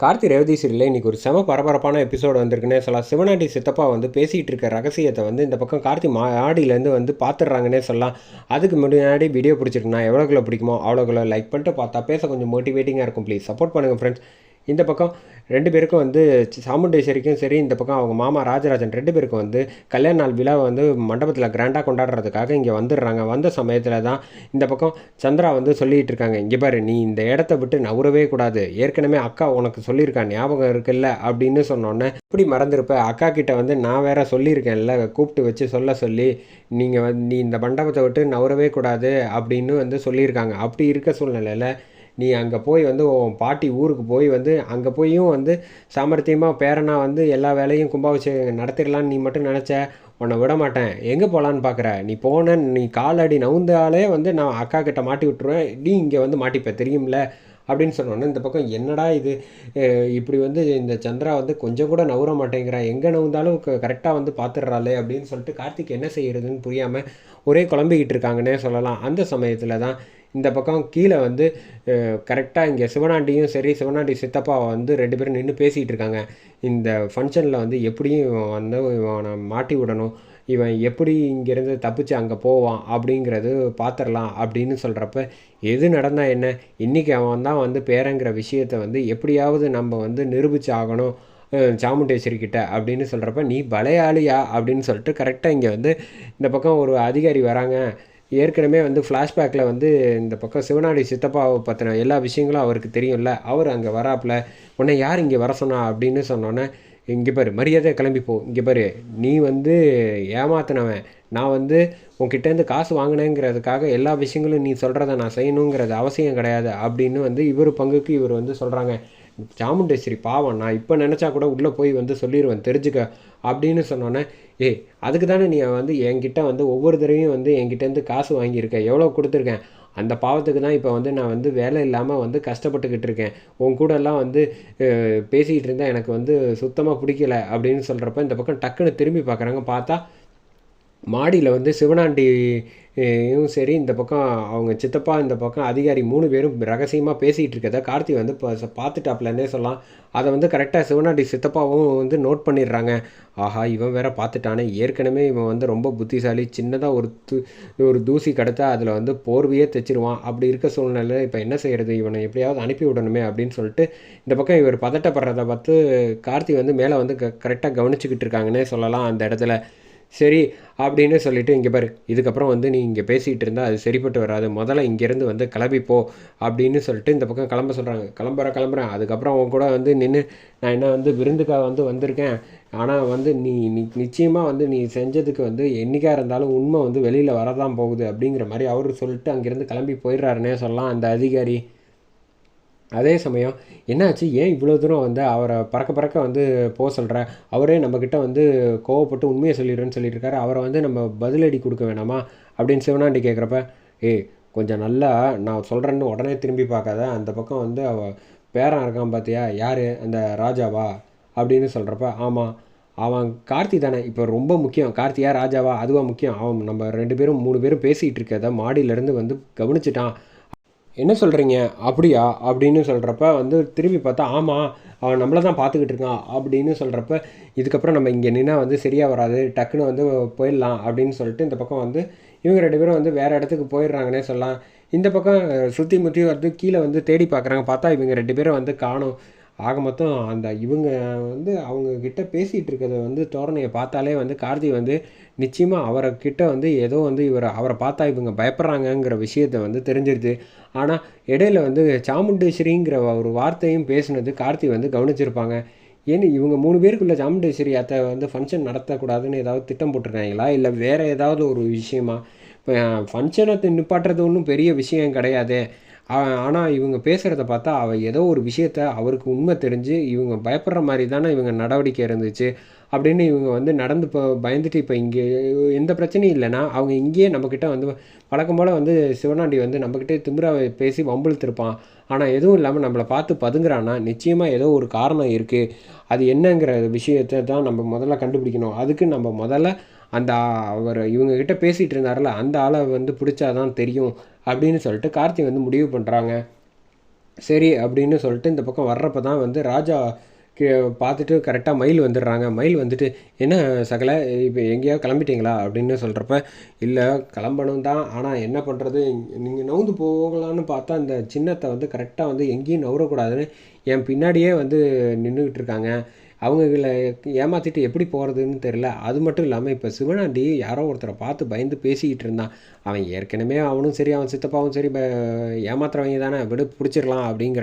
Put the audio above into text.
கார்த்தி ரேவதி சீரியலில் இன்றைக்கி ஒரு செம பரபரப்பான எபிசோடு வந்திருக்குன்னே சொல்லலாம். சிவனாட்டி சித்தப்பா வந்து பேசிகிட்டு இருக்க ரகசியத்தை வந்து இந்த பக்கம் கார்த்தி மாடியிலேருந்து வந்து பார்த்துடுறாங்கன்னே சொல்லலாம். அதுக்கு முன்னாடி வீடியோ பிடிச்சிருக்குன்னா எவ்வளோக்குள்ள பிடிக்குமோ அவ்வளோக்குள்ள லைக் பண்ணிட்டு பார்த்தா பேச கொஞ்சம் மோட்டிவேட்டிங்காக இருக்கும். ப்ளீஸ் சப்போர்ட் பண்ணுங்கள் ஃப்ரெண்ட்ஸ் இந்த பக்கம் ரெண்டு பேருக்கும் வந்து சாமுண்டேஸ்வரிக்கும் சரி இந்த பக்கம் அவங்க மாமா ராஜராஜன் ரெண்டு பேருக்கும் வந்து கல்யாண நாள் விழாவை வந்து மண்டபத்தில் கிராண்டாக கொண்டாடுறதுக்காக இங்கே வந்துடுறாங்க. வந்த சமயத்தில் தான் இந்த பக்கம் சந்திரா வந்து சொல்லிகிட்டு இருக்காங்க. இங்கே பாரு நீ இந்த இடத்த விட்டு நவுறவே கூடாது. ஏற்கனவே அக்கா உனக்கு சொல்லியிருக்கா ஞாபகம் இருக்குல்ல அப்படின்னு சொன்னோன்னே இப்படி மறந்துருப்ப. அக்கா கிட்ட வந்து நான் வேற சொல்லியிருக்கேன்ல கூப்பிட்டு வச்சு சொல்ல சொல்லி நீங்கள் வந்து நீ இந்த மண்டபத்தை விட்டு நவுறவே கூடாது அப்படின்னு வந்து சொல்லியிருக்காங்க. அப்படி இருக்க சூழ்நிலையில் நீ அங்கே போய் வந்து உன் பாட்டி ஊருக்கு போய் வந்து அங்கே போயும் வந்து சாமர்த்தியமாக பேரனா வந்து எல்லா வேலையும் கும்பாபிஷேகம் நடத்திடலான்னு நீ மட்டும் நினச்ச உன்னை விட மாட்டேன். எங்கே போகலான்னு பார்க்குற நீ போன நீ காலடி நவுந்தாலே வந்து நான் அக்கா கிட்ட மாட்டி விட்டுருவேன். நீ இங்கே வந்து மாட்டிப்ப தெரியும்ல? அப்படின்னு சொன்னோன்னே இந்த பக்கம் என்னடா இது? இப்படி வந்து இந்த சந்திரா வந்து கொஞ்சம் கூட நவுற மாட்டேங்கிறா. எங்கே நவுந்தாலும் கரெக்டாக வந்து பார்த்துடுறாளே அப்படின்னு சொல்லிட்டு கார்த்திக் என்ன செய்கிறதுன்னு புரியாமல் ஒரே குழம்பிக்கிட்டு இருக்காங்கன்னே சொல்லலாம். அந்த சமயத்தில் தான் இந்த பக்கம் கீழே வந்து கரெக்டாக இங்கே சிவனாண்டியும் சரி சிவனாண்டி சித்தப்பாவை வந்து ரெண்டு பேரும் நின்று பேசிகிட்டு இருக்காங்க. இந்த ஃபங்க்ஷனில் வந்து எப்படியும் இவன் வந்து இவனை மாட்டி விடணும். இவன் எப்படி இங்கேருந்து தப்பிச்சு அங்கே போவான் அப்படிங்கிறது பார்த்துடலாம் அப்படின்னு சொல்கிறப்ப எது நடந்தால் என்ன? இன்றைக்கி அவன் தான் வந்து பேரங்கிற விஷயத்தை வந்து எப்படியாவது நம்ம வந்து நிரூபித்து ஆகணும் சாமுண்டேஸ்வரி கிட்ட அப்படின்னு சொல்கிறப்ப நீ பலையாளியா அப்படின்னு சொல்லிட்டு கரெக்டாக இங்கே வந்து இந்த பக்கம் ஒரு அதிகாரி வராங்க. ஏற்கனவே வந்து ஃப்ளாஷ்பேக்கில் வந்து இந்த பக்கம் சிவனாடி சித்தப்பாவை பற்றின எல்லா விஷயங்களும் அவருக்கு தெரியும்ல. அவர் அங்கே வராப்பில் உன்னை யார் இங்கே வர சொன்னா? அப்படின்னு சொன்னோன்னே இங்கே பாரு மரியாதையாக கிளம்பிப்போ இங்கே பாரு நீ வந்து ஏமாத்தினவன். நான் வந்து உன்கிட்டேருந்து காசு வாங்கினேங்கிறதுக்காக எல்லா விஷயங்களும் நீ சொல்கிறத நான் செய்யணுங்கிறது அவசியம் கிடையாது. அப்படின்னு வந்து இவர் பங்குக்கு இவர் வந்து சொல்கிறாங்க சாமுண்டேஸ்வரி பாவம் நான் இப்போ நினச்சா கூட உள்ளே போய் வந்து சொல்லிடுவேன் தெரிஞ்சுக்க அப்படின்னு சொன்னோன்னே ஏ அதுக்கு தானே நீ வந்து என்கிட்ட வந்து ஒவ்வொரு தடவையும் வந்து என்கிட்டேருந்து காசு வாங்கியிருக்க எவ்வளோ கொடுத்துருக்கேன்? அந்த பாவத்துக்கு தான் இப்போ வந்து நான் வந்து வேலை இல்லாமல் வந்து கஷ்டப்பட்டுக்கிட்டு இருக்கேன். உன் கூடலாம் வந்து பேசிக்கிட்டு இருந்தால் எனக்கு வந்து சுத்தமாக பிடிக்கல. அப்படின்னு சொல்கிறப்ப இந்த பக்கம் டக்குன்னு திரும்பி பார்க்குறாங்க பார்த்தா மாடியில் வந்து சிவனாண்டியும் சரி இந்த பக்கம் அவங்க சித்தப்பா இந்த பக்கம் அதிகாரி மூணு பேரும் ரகசியமாக பேசிகிட்டு இருக்கதை கார்த்தி வந்து பார்த்துட்டாப்லன்னே சொல்லலாம். அதை வந்து கரெக்டாக சிவனாண்டி சித்தப்பாவும் வந்து நோட் பண்ணிடுறாங்க. ஆஹா இவன் வேற பார்த்துட்டானே. ஏற்கனவே இவன் வந்து ரொம்ப புத்திசாலி சின்னதாக ஒரு தூ ஒரு தூசி கடத்தா அதில் வந்து போர்வையே தைச்சிருவான். அப்படி இருக்க சூழ்நிலையில் இப்போ என்ன செய்கிறது இவனை எப்படியாவது அனுப்பி விடணுமே அப்படின்னு சொல்லிட்டு இந்த பக்கம் இவர் பதட்டப்படுறதை பார்த்து கார்த்தி வந்து மேலே வந்து க கரெக்டாக கவனிச்சுக்கிட்டு இருக்காங்கன்னே சொல்லலாம் அந்த இடத்துல. சரி அப்படின்னு சொல்லிவிட்டு இங்கே பாரு இதுக்கப்புறம் வந்து நீ இங்கே பேசிகிட்டு இருந்தால் அது சரிப்பட்டு வராது. முதல்ல இங்கேருந்து வந்து கிளம்பிப்போ அப்படின்னு சொல்லிட்டு இந்த பக்கம் கிளம்ப சொல்கிறாங்க கிளம்புற கிளம்புறேன் அதுக்கப்புறம் அவங்க கூட வந்து நின்று நான் என்ன வந்து விருந்துக்காக வந்து வந்திருக்கேன். ஆனால் வந்து நீ நிச்சயமாக வந்து நீ செஞ்சதுக்கு வந்து என்றைக்காக இருந்தாலும் உண்மை வந்து வெளியில் வரதான் போகுது அப்படிங்கிற மாதிரி அவர் சொல்லிட்டு அங்கேருந்து கிளம்பி போயிடுறாருன்னே சொல்லலாம். அந்த அதிகாரி அதே சமயம் என்னாச்சு? ஏன் இவ்வளோ தூரம் வந்து அவரை பறக்க பறக்க வந்து போக சொல்கிற அவரே நம்மக்கிட்ட வந்து கோவப்பட்டு உண்மையை சொல்லிடுறேன்னு சொல்லிட்டு இருக்காரு அவரை வந்து நம்ம பதிலடி கொடுக்க வேணாமா? அப்படின்னு சிவனாண்டி கேட்குறப்ப ஏய் கொஞ்சம் நல்லா நான் சொல்கிறேன்னு உடனே திரும்பி பார்க்காத. அந்த பக்கம் வந்து அவ பேரன் இருக்கான் பார்த்தியா யார்? அந்த ராஜாவா? அப்படின்னு சொல்கிறப்ப ஆமாம் அவன் கார்த்தி தானே. இப்போ ரொம்ப முக்கியம். கார்த்தியா ராஜாவா? அதுவாக முக்கியம். அவன் நம்ம ரெண்டு பேரும் மூணு பேரும் பேசிகிட்டு இருக்கதை மாடியிலேருந்து வந்து கவனிச்சிட்டான். என்ன சொல்கிறீங்க அப்படியா? அப்படின்னு சொல்கிறப்ப வந்து திரும்பி பார்த்தா ஆமாம் அவன் நம்மளை தான் பார்த்துக்கிட்டு இருக்கான் அப்படின்னு சொல்கிறப்ப இதுக்கப்புறம் நம்ம இங்கே நின்னா வந்து சரியாக வராது டக்குன்னு வந்து போயிடலாம் அப்படின்னு சொல்லிட்டு இந்த பக்கம் வந்து இவங்க ரெண்டு பேரும் வந்து வேறு இடத்துக்கு போயிடுறாங்கன்னே சொல்லலாம். இந்த பக்கம் சுற்றி முற்றி வந்து கீழே வந்து தேடி பார்க்குறாங்க. பார்த்தா இவங்க ரெண்டு பேரும் வந்து காணும். ஆக மொத்தம் அந்த இவங்க வந்து அவங்கக்கிட்ட பேசிகிட்டு இருக்கிறத வந்து தோரணையை பார்த்தாலே வந்து கார்த்தி வந்து நிச்சயமாக அவரை கிட்ட வந்து ஏதோ வந்து இவர் அவரை பார்த்தா இவங்க பயப்படுறாங்கங்கிற விஷயத்த வந்து தெரிஞ்சிருது. ஆனால் இடையில வந்து சாமுண்டேஸ்வரிங்கிற ஒரு வார்த்தையும் பேசுனது கார்த்தி வந்து கவனிச்சிருப்பாங்க. ஏன்னு இவங்க மூணு பேருக்குள்ள சாமுண்டேஸ்வரி அத்தை வந்து ஃபங்க்ஷன் நடத்தக்கூடாதுன்னு ஏதாவது திட்டம் போட்டிருக்காங்களா? இல்லை வேறு ஏதாவது ஒரு விஷயமா? இப்போ ஃபங்க்ஷனை நிப்பாட்டுறது ஒன்றும் பெரிய விஷயம் கிடையாது. ஆனால் இவங்க பேசுகிறத பார்த்தா அவள் ஏதோ ஒரு விஷயத்த அவருக்கு உண்மை தெரிஞ்சு இவங்க பயப்படுற மாதிரி தானே இவங்க நடவடிக்கை இருந்துச்சு அப்படின்னு இவங்க வந்து நடந்து இப்போ பயந்துட்டு இப்போ இங்கே எந்த பிரச்சனையும் இல்லைன்னா அவங்க இங்கேயே நம்மக்கிட்ட வந்து வழக்கம் போல் வந்து சிவனாண்டி வந்து நம்மக்கிட்டே திமுறாவை பேசி வம்பிழுத்திருப்பான். ஆனால் எதுவும் இல்லாமல் நம்மளை பார்த்து பதுங்குறான்னா நிச்சயமாக ஏதோ ஒரு காரணம் இருக்குது அது என்னங்கிற விஷயத்தை தான் நம்ம முதல்ல கண்டுபிடிக்கணும். அதுக்கு நம்ம முதல்ல அந்த அவர் இவங்கக்கிட்ட பேசிகிட்டு இருந்தார்ல அந்த ஆளை வந்து பிடிச்சாதான் தெரியும் அப்படின்னு சொல்லிட்டு கார்த்தி வந்து முடிவு பண்ணுறாங்க சரி அப்படின்னு சொல்லிட்டு இந்த பக்கம் வர்றப்ப தான் வந்து ராஜா பார்த்துட்டு கரெக்டாக மயில் வந்துடுறாங்க. மயில் வந்துட்டு என்ன சகல இப்போ எங்கேயா கிளம்பிட்டீங்களா? அப்படின்னு சொல்கிறப்ப இல்லை கிளம்பணும் தான் ஆனால் என்ன பண்ணுறது நீங்கள் நவுந்து போகலான்னு பார்த்தா இந்த சின்னத்தை வந்து கரெக்டாக வந்து எங்கேயும் நவுறக்கூடாதுன்னு என் பின்னாடியே வந்து நின்றுக்கிட்டு இருக்காங்க. அவங்கள ஏமாற்றிட்டு எப்படி போகிறதுன்னு தெரில அது மட்டும் இல்லாமல் இப்போ சிவனாண்டி யாரோ ஒருத்தரை பார்த்து பயந்து பேசிக்கிட்டு இருந்தான். அவன் ஏற்கனவே அவனும் சரி அவன் சித்தப்பாவும் சரி ஏமாத்துறவங்க தானே விடு பிடிச்சிடலாம் அப்படிங்கிறான்